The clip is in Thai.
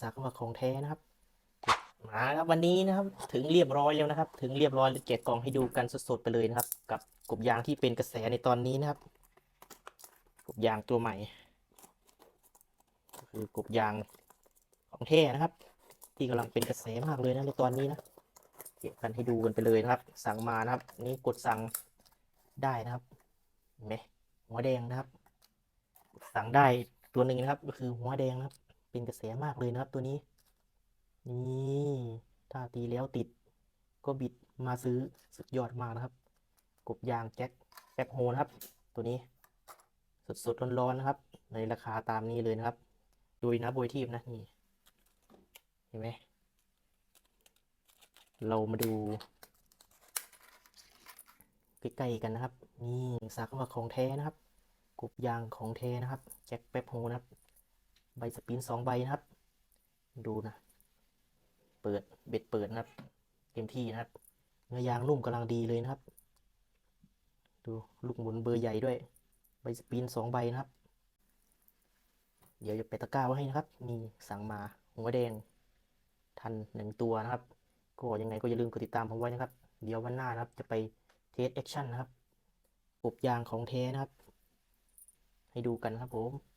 สักว่าของแท้นะครับมาครับวันนี้นะครับ ถึงเรียบร้อยแล้วนะครับ ถึงเรียบร้อยแกะกล่องให้ดูกันสดๆไปเลยนะครับ กับกบยางที่เป็นกระแสในตอนนี้นะครับ กบยางตัวใหม่ก็คือกบยางของแท้นะครับ ที่กำลังเป็นกระแสมากเลยนะในตอนนี้นะเก็บกันให้ดูกันไปเลยนะครับ สั่งมานะครับ นี่กดสั่งได้นะครับเห็นไหมหัวแดงนะครับ สั่งได้ตัวหนึ่งนะครับ ก็คือหัวแดงนะครับ เป็นกระแสมากเลยนะครับตัวนี้ นี่ถ้าตีแล้วติด ก็บิดมาซื้อสุดยอดมากนะครับ กบยางแจ็คแบ็คโฮนะครับ ตัวนี้ สดๆร้อนๆนะครับ ในราคาตามนี้เลยนะครับดูนะโบยทีบนะนี่เห็นไหมเรามาดูใกล้ๆกันนะครับ นี่สักว่าของแท้นะครับกบยางของแท้นะครับ แจ็คแป๊บโฮนะครับ ใบสปินสองใบนะครับ ดูนะ เปิดเบ็ดเปิดนะครับเต็มที่นะครับ เนื้อยางนุ่มกำลังดีเลยนะครับ ดูลูกหมุนเบอร์ใหญ่ด้วย ใบสปินสองใบนะครับ เดี๋ยวจะไปตะกร้าไว้ให้นะครับนี่สั่งมาหัวแดง ทันหนึ่งตัวนะครับ ก็ยังไงก็อย่าลืมกดติดตามผมไว้นะครับ เดี๋ยววันหน้านะครับ จะไปเทสแอคชั่นนะครับกบยางของแท้นะครับ ให้ดูกันครับผม